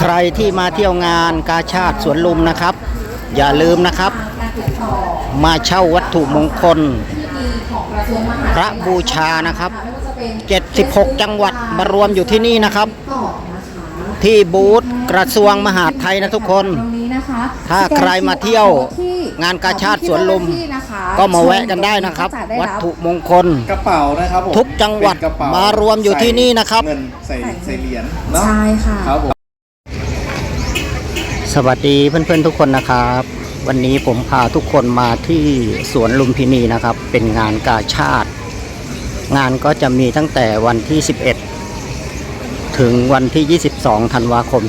ใครที่มาเที่ยวงานกาชาติสวนลุมนะครับ อย่าลืมนะครับ มาเช่าวัตถุมงคล พระบูชานะครับ 76 จังหวัดมารวมอยู่ที่นี่นะครับ ที่บูธกระทรวงมหาดไทยนะทุกคนตรงนี้นะคะถ้าใครมาเที่ยวงานกาชาติสวนลุม ก็มาแวะกันได้นะครับ วัตถุมงคลกระเป๋านะครับผมทุกจังหวัดเป็นกระเป๋มารวมอยู่ที่นี่นะครับเงินใส่ใส่เหรียญเนาะใช่ค่ะครับผม สวัสดีเพื่อนๆทุกคนนะครับ วันนี้ผมพาทุกคนมาที่สวนลุมพินีนะครับ เป็นงานกาชาติ งานก็จะมีตั้งแต่วันที่ 11 ถึงวันที่ 22ธันวาคม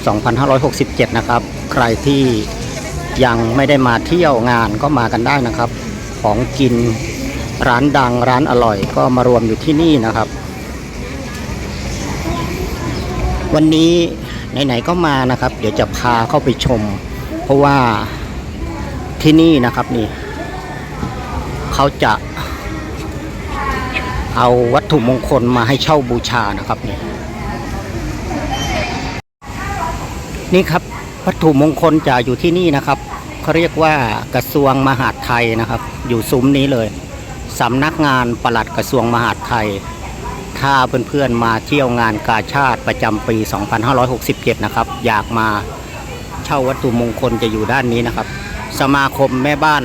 2567 นะครับ ใครที่ยังไม่ได้มาเที่ยวงานก็มากันได้นะครับ ของกินร้านดังร้านอร่อย ก็มารวมอยู่ที่นี่นะครับ วันนี้ ไหนๆก็มานะครับ เดี๋ยวจะพาเข้าไปชม เพราะว่าที่นี่นะครับนี่เขาจะเอาวัตถุมงคลมาให้เช่าบูชานะครับนี่นี่ครับวัตถุมงคลจะอยู่ที่นี่นะครับเขาเรียกว่ากระทรวงมหาดไทยนะครับ อยู่ซุ้มนี้เลยสำนักงานปลัดกระทรวงมหาดไทย ถ้าเพื่อนๆมาเที่ยวงานกาชาติประจำปี 2567 นะครับ อยากมาเช่าวัตถุมงคลจะอยู่ด้านนี้นะครับ สมาคมแม่บ้าน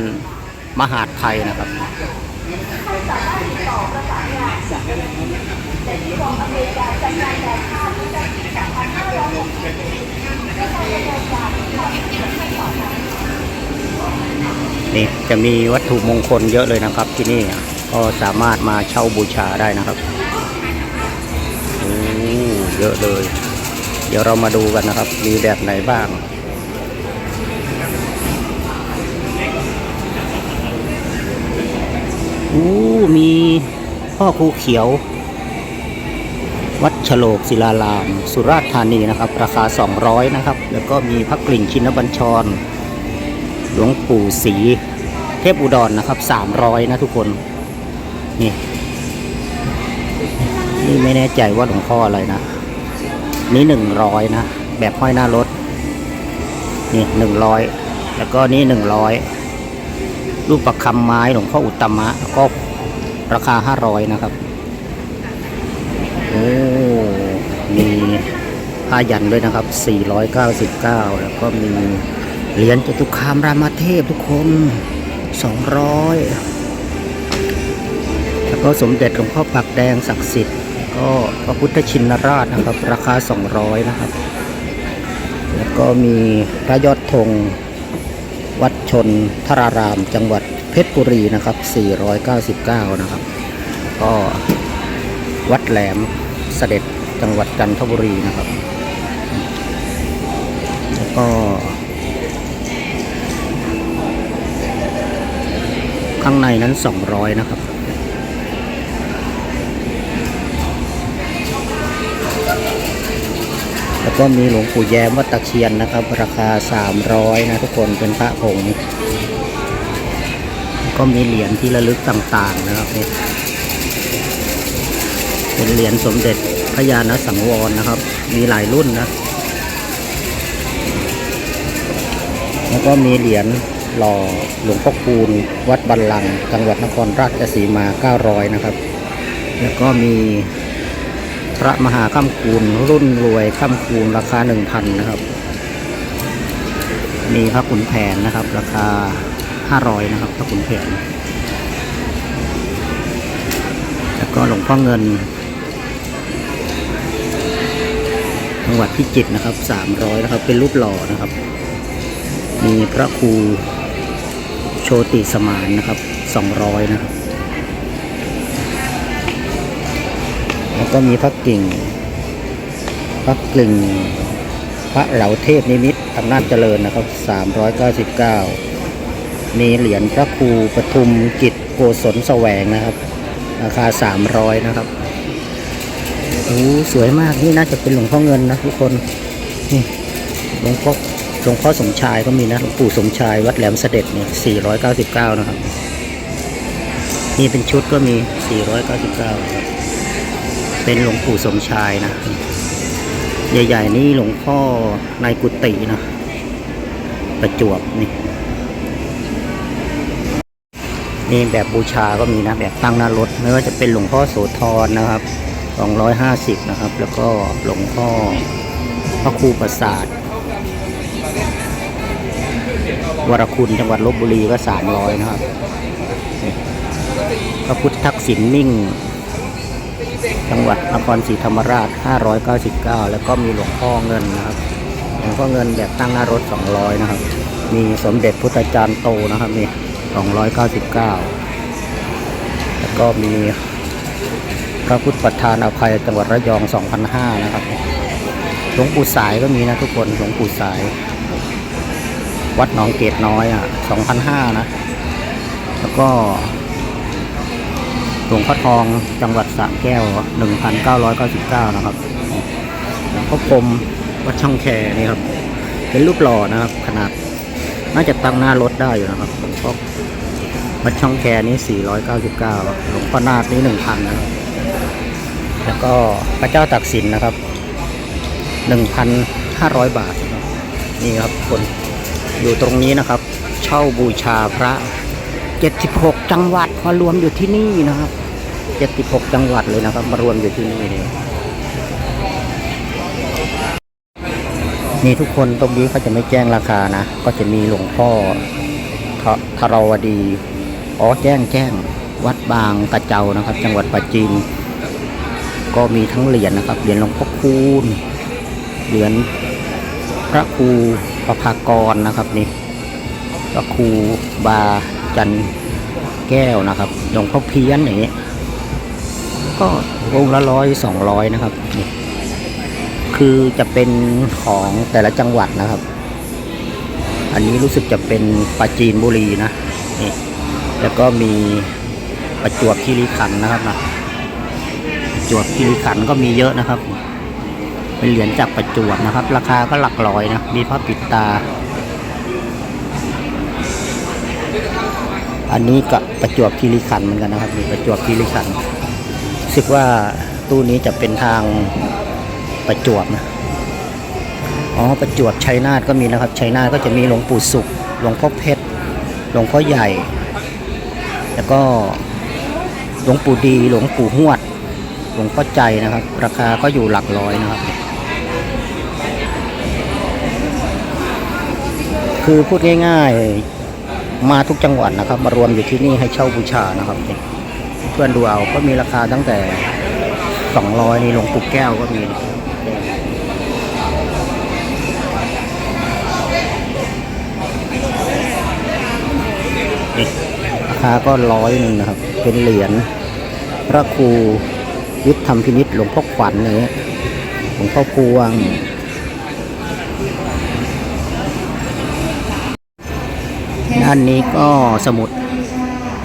มหาดไทยนะครับนี่จะมีวัตถุมงคลเยอะเลยนะครับที่นี่ก็สามารถมาเช่าบูชาได้นะครับ เยอะเลย เดี๋ยวเรามาดูกันนะครับ มีแบบไหนบ้าง อู้มีพ่อครูเขียว วัดฉโลกศิลาราม สุราษฎร์ธานีนะครับ ราคา 200 นะครับ แล้วก็มีพระกลิ่งชินบัญชร หลวงปู่ศรีเทพอุดรนะครับ 300 นะทุกคน นี่นี่ไม่แน่ใจว่าหลวงพ่ออะไรนะ นี่100นะ แบบห้อยหน้ารถ นี่100แล้วก็นี่100รูปประคำไม้หลวงพ่ออุตตมะก็ราคา500นะครับ โอ้มีผ้ายันด้วยนะครับ 499 แล้วก็มีเหรียญจตุคามรามเทพทุกคน 200 แล้วก็สมเด็จหลวงพ่อปักแดงศักดิ์สิทธิ์ ก็พระพุทธชินราชนะครับ ราคา 200 นะครับ แล้วก็มีพระยอดธงวัดชนทราราม จังหวัดเพชรบุรีนะครับ 499 นะครับ ก็วัดแหลมเสด็จจังหวัดจันทบุรีนะครับ แล้วก็ข้างในนั้น 200 นะครับ แล้วก็มีหลวงปู่แย้มวัดตะเคียนนะครับ ราคา 300นะทุกคนเป็นพระผงก็มีเหรียญที่ระลึกต่างๆนะครับนี่เป็นเหรียญสมเด็จพระญาณสังวรนะครับ มีหลายรุ่นนะ แล้วก็มีเหรียญหล่อหลวงพ่อคูณวัดบันลังก์จังหวัดนครราชสีมา 900 นะครับ แล้วก็มี พระมหาข้ามคูณรุ่นรวยข้ามคูณราคา1,000นนะครับมีพระขุนแผนนะครับ ราคา500นะครับ พระขุนแผน แล้วก็หลวงพ่อเงินจังหวัดพิจิตรนะครับ300นะครับ เป็นรูปหล่อนะครับ มีพระครูโชติสมานนะครับ200นะครับ แล้วก็มีพระกิ่ง พระกลิ่งพระเหลาเทพนิมิตอำนาจเจริญนะครับ 399 มีเหรียญพระครูปทุมกิจโกศลแสวงนะครับ ราคา 300 นะครับโอ้สวยมาก นี่น่าจะเป็นหลวงพ่อเงินนะทุกคน นี่หลวงพ่อหลวงพ่อสมชายก็มีนะหลวงปู่สมชายวัดแหลมเสด็จเนี่ย499 นะครับ นี่เป็นชุดก็มี 499นะครับ เป็นหลวงปู่สมชายนะ ใหญ่ๆนี่หลวงพ่อในกุฏินะ ประจวบนี่นี่แบบบูชาก็มีนะ แบบตั้งหน้ารถไม่ว่าจะเป็นหลวงพ่อโสธรนะครับ250นะครับ แล้วก็หลวงพ่อพระครูประสาทวรคุณจังหวัดลบบุรีก็300นะครับนี่พระพุทธทักษิณนิ่ง จังหวัดนครศรีธรรมราช 599 แล้วก็มีหลวงพ่อเงินนะครับ หลวงพ่อเงินแบบตั้งหน้ารถ 200 นะครับ มีสมเด็จพุทธจารย์โตนะครับนี่ 299 แล้วก็มีพระพุทธประธานอภัยจังหวัดระยอง2,500นะครับ หลวงปู่สายก็มีนะทุกคน หลวงปู่สาย วัดหนองเกตน้อยอะ2,500นะ แล้วก็ หลวงพ่อทองจังหวัดสระแก้ว 1,999 นะครับหลวงพ่อพรมวัดช่องแคนี่ครับ เป็นรูปหล่อนะครับ ขนาดน่าจะตั้งหน้ารถได้อยู่นะครับหลวงพ่อวัดช่องแคนี่499 หลวงพ่อนาคนี่1,000 นะครับ แล้วก็พระเจ้าตักสินนะครับ 1,500 บาทนะครับนี่ครับคนอยู่ตรงนี้นะครับ เช่าบูชาพระ 76 จังหวัด มารวมอยู่ที่นี่นะครับ76จังหวัดเลยนะครับ มารวมอยู่ที่นี่เลยนี่ทุกคนตรงนี้เขาจะไม่แจ้งราคานะ ก็จะมีหลวงพ่อททรวดีอ๋อแจ้งแจ้งวัดบางกระเจ้านะครับ จังหวัดปัจจินก็มีทั้งเหรียญนะครับเหรียญหลวงพ่อคูณเหรียญพระครูประภากรนะครับนี่พระครูบาจัน แก้วนะครับหลวงพ่อเพี้ยนอย่างเงี้ยก็องค์ละร้อยสองร้อยนะครับนี่คือจะเป็นของแต่ละจังหวัดนะครับ อันนี้รู้สึกจะเป็นปราจีนบุรีนะนี่แล้วก็มีประจวบคีรีขันธ์นะครับนะประจวบคีรีขันธ์ก็มีเยอะนะครับ เป็นเหรียญจากประจวบนะครับ ราคาก็หลักร้อยนะ มีพระปิดตา อันนี้กับประจวบคีรีขันธ์เหมือนกันนะครับมีประจวบคีรีขันธ์รู้สึกว่าตู้นี้จะเป็นทางประจวบนะอ๋อประจวบชัยนาทก็มีนะครับชัยนาทก็จะมีหลวงปู่สุขหลวงพ่อเพชรหลวงพ่อใหญ่ แล้วก็หลวงปู่ดีหลวงปู่หวดหลวงพ่อใจนะครับ ราคาก็อยู่หลักร้อยนะครับคือพูดง่าย ๆ มาทุกจังหวัดนะครับ มารวมอยู่ที่นี่ให้เช่าบูชานะครับ เพื่อนดูเอาก็มีราคาตั้งแต่ 200นี่หลวงปู่แก้วก็มีราคาก็ร้อยหนึ่งนะครับ เป็นเหรียญพระครูยุทธธรรมพินิษหลวงพ่อขวัญอย่างเงี้ยหลวงพ่อพวง ด้านนี้ก็สมุด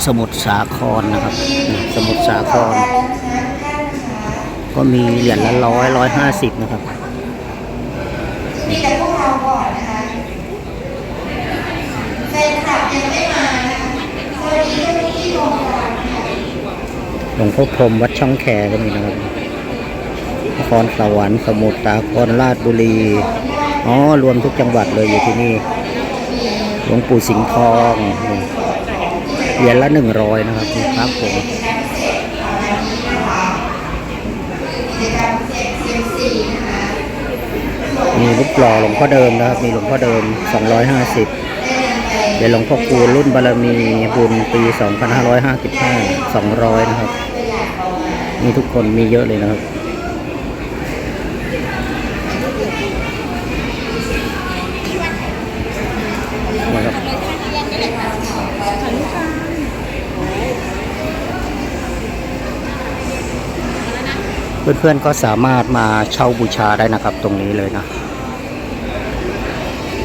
สมุดสาครนะครับ สมุดสาคร ก็มีเหรียญละร้อยร้อยห้าสิบนะครับมีแต่พวกเราก่อนนะคะแฟนคลับยังไม่มานะคะวัสดีเจ้าหน้าที่โรงพยาบาลหลวงพ่อพรมวัดช่องแคก็มีนะครับนครสวรรค์สมุทรสาครราชบุรี อ๋อ รวมทุกจังหวัดเลยอยู่ที่นี่ หลวงปู่สิงห์ทองเหรียญละหนึ่งร้อยนะครับมีครับผมมีรูปหล่อหลวงพ่อเดิมนะครับ มีหลวงพ่อเดิม 250ได้เดินไปเดี๋ยวหลวงพ่อคูณรุ่นบารมีบุญปี 2555 200 นะครับ มีทุกคนมีเยอะเลยนะครับ เพื่อนๆก็สามารถมาเช่าบูชาได้นะครับตรงนี้เลยนะ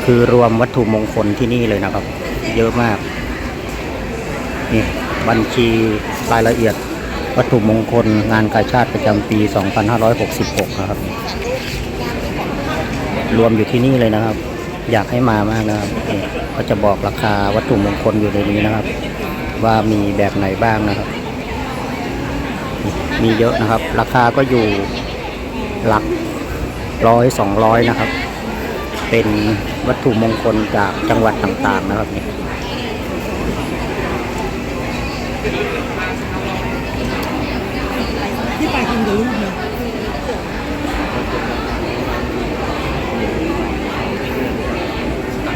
คือรวมวัตถุมงคลที่นี่เลยนะครับ เยอะมาก นี่บัญชีรายละเอียดวัตถุมงคลงานกาชาติประจำปี 2566 นะครับ รวมอยู่ที่นี่เลยนะครับ อยากให้มามากนะครับนี่ก็จะบอกราคาวัตถุมงคลอยู่ในนี้นะครับ ว่ามีแบบไหนบ้างนะครับ มีเยอะนะครับ ราคาก็อยู่หลักร้อยสองร้อยนะครับ เป็นวัตถุมงคลจากจังหวัดต่างๆนะครับนี่ที่ไปกินกับลูกนะ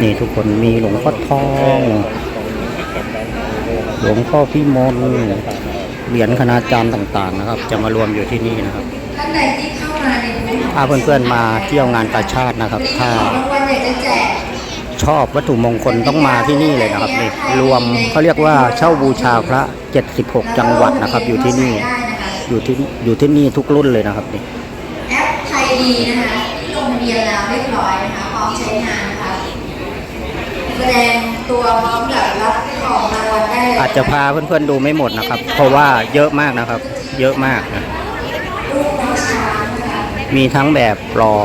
นี่ทุกคนมีหลวงพ่อทอง หลวงพ่อพิมลเหรียญคณาจารย์ต่างๆนะครับ จะมารวมอยู่ที่นี่นะครับท่านใดที่เข้ามาในบูธถ้าเพื่อนๆมาเที่ยวงานกาชาตินะครับ ถ้าของรางวัลอยากจะแจกชอบวัตถุมงคลต้องมาที่นี่เลยนะครับนี่รวมเขาเรียกว่าเช่าบูชาพระ 76 จังหวัดนะครับ อยู่ที่นี่ได้นะคะอยู่ที่อยู่ที่นี่ทุกรุ่นเลยนะครับนี่แอปไทยดีนะคะที่ลงทะเบียนแล้วเรียบร้อยนะคะพร้อมใช้งานนะคะ แสดงตัวพร้อมกับรับของรางวัลได้เลยอาจจะพาเพื่อนๆดูไม่หมดนะครับ เพราะว่าเยอะมากนะครับ เยอะมากนะรูปน้องช้างนะคะมีทั้งแบบหล่อ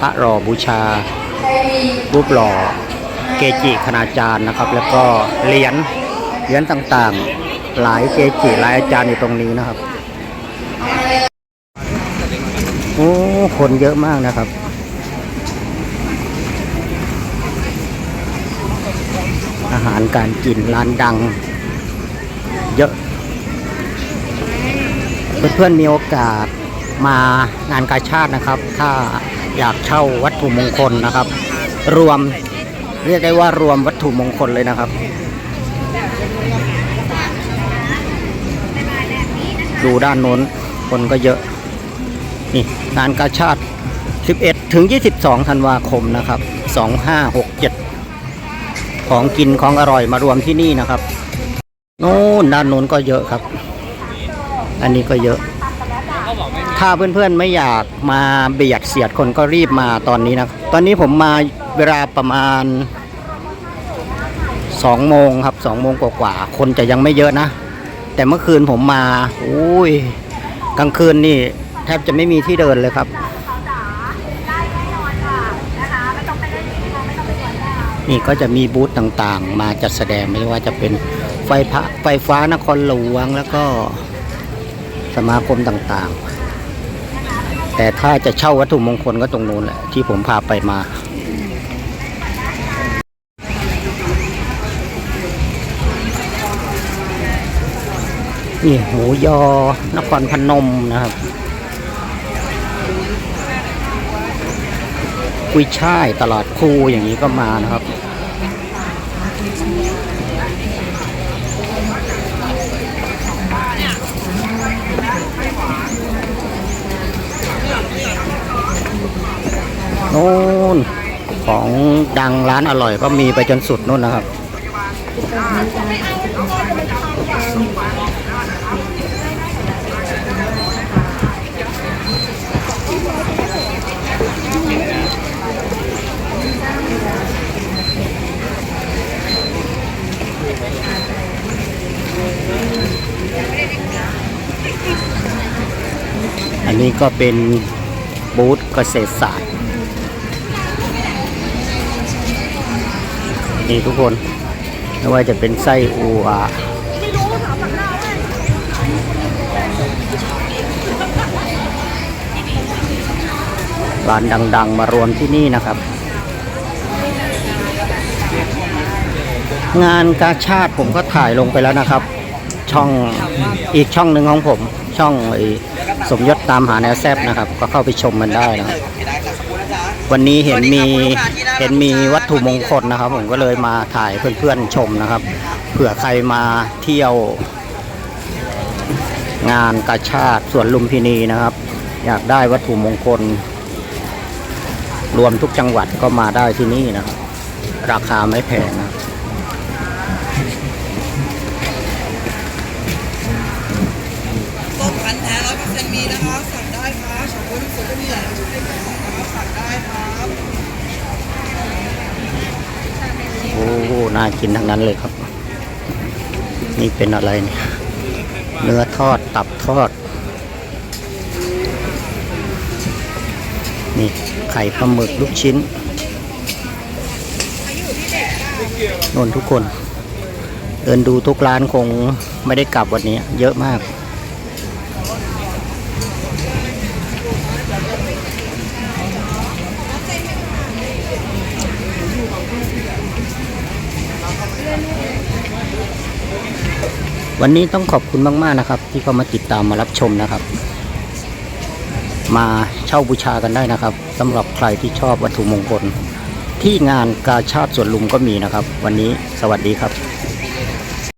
พระหล่อบูชาไทยดีรูปหล่อเกจิคณาจารย์นะครับ แล้วก็เหรียญเหรียญต่างๆ หลายเกจิหลายอาจารย์อยู่ตรงนี้นะครับ เอามาเลย โอ้ คนเยอะมากนะครับ อา หารการกินร้านดัง เยอะ เพื่อนๆมีโอกาสมางานกาชาตินะครับ ถ้าอยากเช่าวัตถุมงคลนะครับ รวมเรียกได้ว่ารวมวัตถุมงคลเลยนะครับ ดูด้านโน้นคนก็เยอะ นี่งานกาชาติ 11 ถึง 22 ธันวาคมนะครับ 2567 ของกินของอร่อยมารวมที่นี่นะครับโน่นด้านโน้นก็เยอะครับ อันนี้ก็เยอะ ถ้าเพื่อนๆไม่อยากมาเบียดเสียดคนก็รีบมาตอนนี้นะตอนนี้ผมมาเวลาประมาณ2โมงครับ2โมงกว่าๆคนจะยังไม่เยอะนะ แต่เมื่อคืนผมมาอุ้ยกลางคืนนี่แทบจะไม่มีที่เดินเลยครับ นี่ก็จะมีบูธต่างๆ มาจัดแสดงไม่ว่าจะเป็นไฟพระไฟฟ้านครหลวงแล้วก็สมาคมต่างๆ แต่ถ้าจะเช่าวัตถุมงคลก็ตรงนู้นแหละที่ผมพาไปมานี่หมูยอนครพนมนะครับ กุยช่ายตลาดคูอย่างนี้ก็มานะครับ โน่นของดังร้านอร่อยก็มีไปจนสุดนู่นนะครับ อันนี้ก็เป็นบูธเกษตรศาสตร์ นี่ทุกคนไม่ว่าจะเป็นไส้อัวร้านดัง ๆ มารวมที่นี่นะครับ งานกาชาติผมก็ถ่ายลงไปแล้วนะครับ ช่องอีกช่องหนึ่งของผม ช่องสมยศตามหาแนวแซบนะครับ ก็เข้าไปชมมันได้นะวันนี้เห็นมีเห็นมีวัตถุมงคลนะครับ ผมก็เลยมาถ่ายเพื่อนๆชมนะครับ เผื่อใครมาเที่ยว งานกาชาติสวนลุมพินีนะครับ อยากได้วัตถุมงคล รวมทุกจังหวัดก็มาได้ที่นี่นะครับราคาไม่แพงนะ ร้อยเปอร์เซ็นต์มีนะครับสั่งได้ครับสองคนสวยก็มีหลายชุดด้วยกันนะครับสั่งได้ครับโอ้โหน่ากินทั้งนั้นเลยครับ นี่เป็นอะไรเนี่ยเนื้อทอดตับทอด นี่ไข่ปลาหมึกลูกชิ้นนนทุกคน เดินดูทุกร้านคงไม่ได้กลับวันนี้ เยอะมาก วันนี้ต้องขอบคุณมาก ๆ นะครับ ที่เข้ามาติดตามมารับชมนะครับ มาเช่าบูชากันได้นะครับสำหรับใครที่ชอบวัตถุมงคล ที่งานกาชาติสวนลุมก็มีนะครับ วันนี้สวัสดีครับ